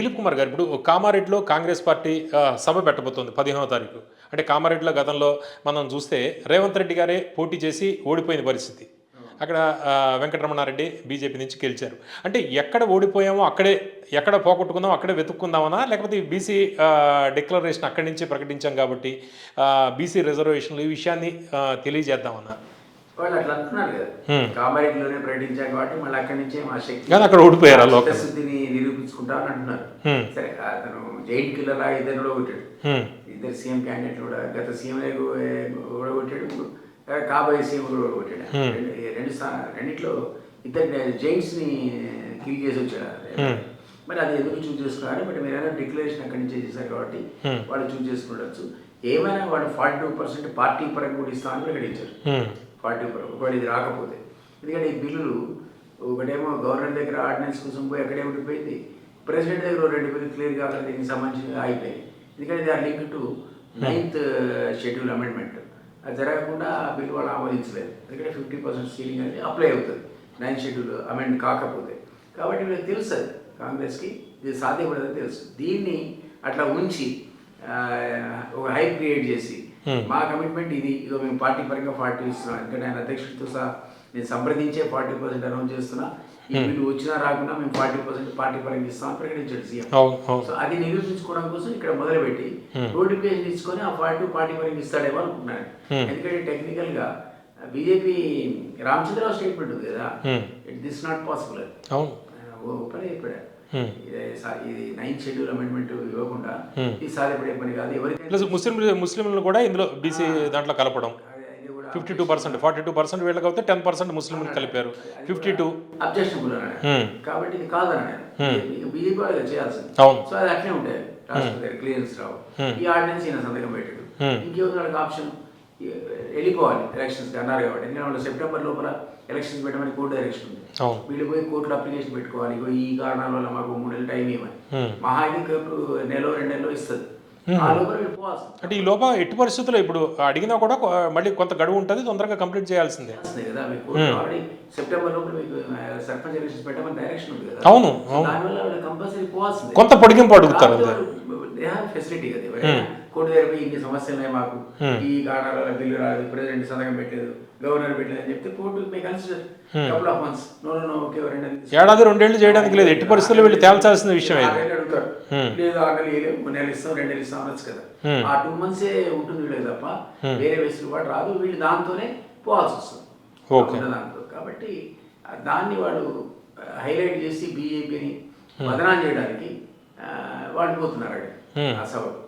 దిలీప్ కుమార్ గారు ఇప్పుడు కామారెడ్డిలో కాంగ్రెస్ పార్టీ సభ పెట్టబోతోంది పదిహేనవ తారీఖు. అంటే కామారెడ్డిలో గతంలో మనం చూస్తే రేవంత్ రెడ్డి గారే పోటీ చేసి ఓడిపోయిన పరిస్థితి. అక్కడ వెంకటరమణారెడ్డి బీజేపీ నుంచి గెలిచారు. అంటే ఎక్కడ ఓడిపోయామో అక్కడే ఎక్కడ పోగొట్టుకుందాం అక్కడే వెతుక్కుందామనా? లేకపోతే బీసీ డిక్లరేషన్ అక్కడి నుంచే ప్రకటించాం కాబట్టి బీసీ రిజర్వేషన్లు ఈ విషయాన్ని తెలియజేద్దామన్నా? వాళ్ళు అట్లా అంటున్నారు కదా. కామారెడ్డిలోనే ప్రకటించాం కాబట్టి మళ్ళీ అక్కడి నుంచే మా శక్తి అక్కడ ఓడిపోయారు అని అంటున్నారు. సరే అతను జైన్ కిల్లర్ ఇద్దరు కూడా కొట్టాడు. ఇద్దరు సీఎం క్యాండిడేట్ కూడా గత సీఎం కూడా కొట్టాడు. ఇప్పుడు కాబోయే సీఎం కూడా కొట్టాడు. రెండు రెండిట్లో ఇద్దరు జైంట్స్ని కిల్ చేసి వచ్చాడు. మరి అది ఎందుకు చూస్ చేసుకున్నారు బట్ మీరు ఏదైనా డిక్లరేషన్ అక్కడి నుంచే చేశారు కాబట్టి వాళ్ళు చూస్ చేసుకుండొచ్చు. ఏమైనా వాళ్ళు ఫార్టీ టూ పర్సెంట్ పార్టీ పరంగా కూడా ఇస్తామని ప్రకటించారు. ఫార్టీ ఒకవేళ ఇది రాకపోతే. ఎందుకంటే ఈ బిల్లులు ఒకటేమో గవర్నర్ దగ్గర ఆర్డినెన్స్ కోసం పోయి అక్కడే ఉండిపోయింది. ప్రెసిడెంట్ దగ్గర రెండు బిల్లు క్లియర్ కావాలి దీనికి సంబంధించి ఆగిపోయాయి. ఎందుకంటే they are link to ninth schedule amendment. అది జరగకుండా ఆ బిల్లు వాళ్ళు ఆమోదించలేదు. ఎందుకంటే ఫిఫ్టీ పర్సెంట్ సీలింగ్ అనేది అప్లై అవుతుంది. నైన్త్ షెడ్యూల్ అమెండ్ కాకపోతే. కాబట్టి వీళ్ళకి తెలుసు అది. కాంగ్రెస్కి ఇది సాధ్యపడదని తెలుసు. దీన్ని అట్లా ఉంచి ఒక హైప్ క్రియేట్ చేసి మా కమిట్మెంట్ ఇది ఇదో మేము పార్టీ పరంగా ఫార్టీ ఇస్తున్నాం. ఎందుకంటే ఆయన అధ్యక్షుడితో సహా నేను సంప్రదించే ఫార్టీ పర్సెంట్ అనౌన్స్ చేస్తున్నా. ఈ బిల్లు వచ్చినా రాకుండా మేము ఫార్టీ పర్సెంట్ పార్టీ పరంగా ఇస్తామని ప్రకటించాడు సీఎం. సో అది నిరూపించుకోవడం కోసం ఇక్కడ మొదలుపెట్టి నోటిఫికేషన్ తీసుకొని ఆ ఫార్టీ పార్టీ పరంగా ఇస్తాడేమో అనుకుంటున్నాను. ఎందుకంటే టెక్నికల్గా బీజేపీ రామచంద్రరావు స్టేట్మెంట్ ఉంది కదా. Hmm. It this not possible open అయిపోయాడు Hmm. ఇది నైన్త్ షెడ్యూల్ అమెండ్మెంట్ ఇవ్వకుండా ఇది సాధ్యపడే పని కాదు ఎవరికైనా ముస్లిం ముస్లింలు కూడా ఇందులో బీసీ దాంట్లో కలపడం. Fifty two percent forty two percent వీళ్ళకి అయితే టెన్ పర్సెంట్ ముస్లింలు కలిపారు. Fifty two. అబ్జెక్షనబుల్ కాబట్టి ఇది కాదన్నాడు బీజేపీ చేయాల్సింది. సో అది అట్లే క్లియరెన్స్ రావు. ఈ ఆర్డినెన్స్ ఈయన సంతకం పెట్టాడు. ఇంకేముంది వాళ్ళకి ఆప్షన్? వెళ్ళిపోవాలి ఎలక్షన్స్ అన్నారు కాబట్టి. ఎందుకంటే వాళ్ళు సెప్టెంబర్ లోపల ఎలక్షన్స్ పెట్టమని కోర్టు డైరెక్షన్ ఉంది. వీళ్ళు పోయి కోర్టులో అప్లికేషన్ పెట్టుకోవాలి. ఈ కారణాల వల్ల మాకు మూడు నెలలు టైం ఇవ్వమని. మహా అయితే నెలలో రెండు నెలలో ఇస్తుంది. అంటే ఈ లోపల ఎట్టి పరిస్థితుల్లో ఇప్పుడు అడిగినా కూడా మళ్ళీ కొంత గడువు ఉంటుంది తొందరగా కంప్లీట్ చేయాల్సిందే కదా మీకు సెప్టెంబర్ మీకు సర్పంచ్ ఎలక్షన్స్ పెట్టమని డైరెక్షన్ ఉంది కదా అవును కొంత పొడిగింపు అడుగుతారు ఫెసిలిటీ కదా కోర్టు దగ్గర ఇన్ని సమస్యలు ఉన్నాయి మాకు. ఈ వల్ల బిల్లు రాలేదు ప్రెసిడెంట్ సంతకం పెట్టలేదు గవర్నర్ పెట్టలేదు అని చెప్తే court may consider couple of months no no okay ఎవరైనా ఏడాది రెండేళ్ళు చేయడానికి లేదు. ఎట్టి పరిస్థితుల్లో వీళ్ళు తేల్చాల్సిన విషయం అడుగుతారు. లేదు మూడు నెలలు ఇస్తాం రెండు నెలలు ఇస్తాం అనొచ్చు కదా. ఆ టూ మంత్సే ఉంటుంది వీళ్ళకి తప్ప వేరే వెసులుబాటు రాదు. వీళ్ళు దాంతోనే పోవాల్సి వస్తుంది. దాంతో కాబట్టి దాన్ని వాడు హైలైట్ చేసి బీజేపీని బదనాం చేయడానికి ఆ, వాళ్ళు పోతున్నారు అక్కడ ఆ సభకు